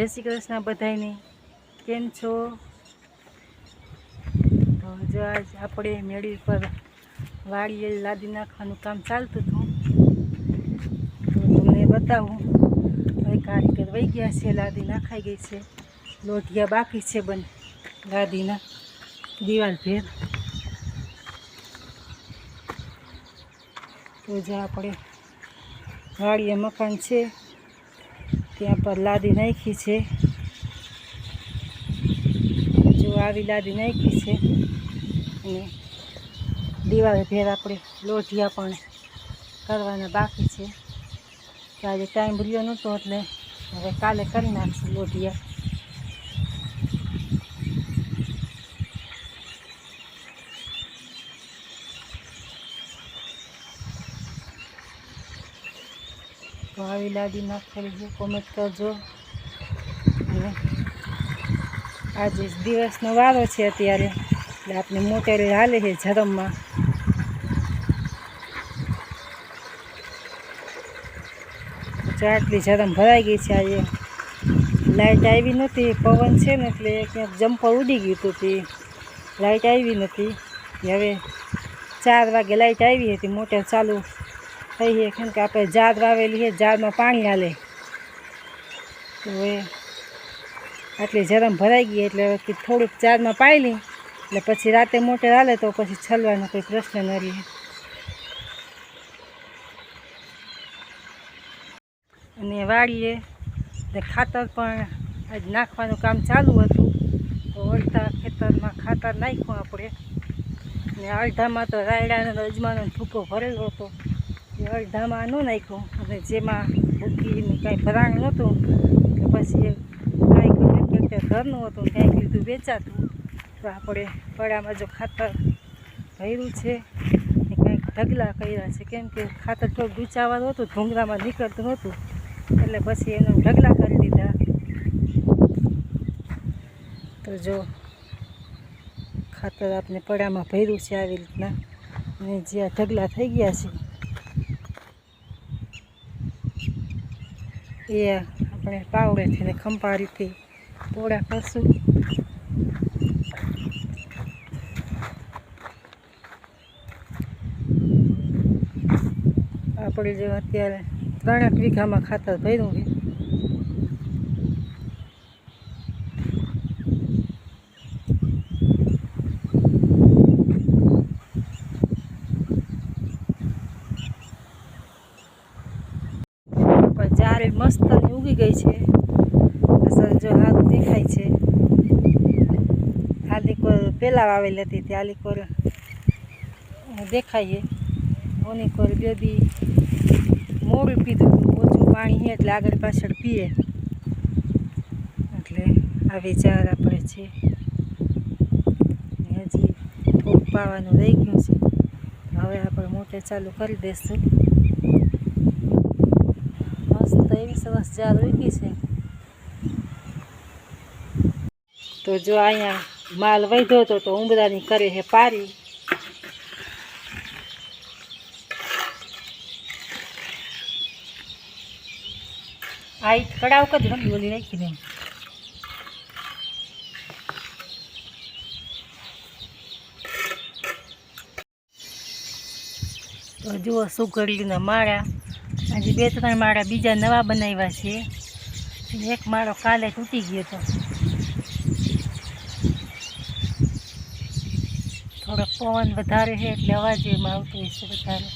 જય શ્રી કૃષ્ણ બધાને કેમ છો? તો જો આજ આપણે મેળી પર વાડીએ લાદી નાખવાનું કામ ચાલતું હતું. તો તમને બતાવું. હવે કારીગર વહી ગયા છે, લાદી નાખાઈ ગઈ છે. લોઢિયા બાકી છે બને લાદીના. દિવાલ ભેર. તો જો આપણે વાડીએ મકાન છે. ત્યાં પર લાદી નાખી છે. જો આવી લાદી નાખી છે. અને દિવાળે ભેર આપણે લોઢિયા પણ કરવાના બાકી છે. આજે ટાઈમ રહ્યો નહોતો એટલે હવે કાલે કરી નાખશું લોઢિયા. તો આવી લાદી નાખેલી છે કોમેન્ટ કરજો અને આજે દિવસનો વારો છે અત્યારે. એટલે આપણે મોટેરે હાલે છે ઝરમમાં. આટલી ઝરમ ભરાઈ ગઈ છે આજે. લાઇટ આવી નથી પવન છે ને એટલે ક્યાંક જમ્પર ઉડી ગયું હતું તે. લાઇટ આવી નથી હવે ચાર વાગે લાઇટ આવી હતી, મોટર ચાલુ. થઈ છે કેમ કે આપણે ઝાડ વાવેલી છે ઝાડમાં પાણી હાલે. તો હવે આટલી જરમ ભરાઈ ગઈ એટલે થોડુંક ઝાડમાં પાયલી, એટલે પછી રાતે મોટે હાલે તો પછી છલવાનો કોઈ પ્રશ્ન ન રહે. અને વાળીએ એટલે ખાતર પણ આજ નાખવાનું કામ ચાલુ હતું. તો અડધા ખેતરમાં ખાતર નાખ્યું આપણે. ને અડધામાં તો રાયડાનો અજમાનો ભૂકો ભરેલો હતો. એ અડધામાં ન નાખ્યું. અને જેમાં ભૂકીનું કાંઈ ભરાણ નહોતું કે પછી કાંઈક ટ્રેક્ટર ઘરનું હતું કાંઈક લીધું વેચાતું. તો આપણે પડામાં જો ખાતર ભર્યું છે ને કાંઈક ઢગલા કર્યા છે. કેમ કે ખાતર થોડુંક ડૂચાવાળું હતું, ઢુંગરામાં નીકળતું નહોતું. એટલે પછી એનું ઢગલા કરી દીધા. તો જો ખાતર આપણે પડામાં ભર્યું છે આવી રીતના. અને જે આ ઢગલા થઈ ગયા છે એ આપણે પાવડેથી ને ખંપાળીથી પોળા કરશું. આપણે જો અત્યારે ત્રણેક વીઘામાં ખાતર ભર્યું છે પણ જારે મસ્ત ઉગી ગઈ છે. જો હાલ દેખાય છે. હાલી કોર પહેલાં વાવેલી હતી તે હાલી કોર દેખાઈએ. ઓની કોર બે દી પીધું ઓછું પાણી છે એટલે આગળ પાછળ પીએ. એટલે આ વિચાર આપણે છે. હજી થોડુંક પાવાનું રહી ગયું છે. હવે આપણે મોટે ચાલુ કરી દઈશું એવી સરસ જાર ઉગી છે. તો જો અહીંયા માલ વધ્યો હતો તો ઉંબરાની કરે છે પારી. આઈ કડાવ કદ રમી બોલી રાખી દે તો જુઓ સુગડીના માળા. આજે બે ત્રણ માળા બીજા નવા બનાવ્યા છે. એક માળો કાલે તૂટી ગયો હતો થોડોક પવન વધારે છે એટલે અવાજ એમાં આવતો હશે વધારે.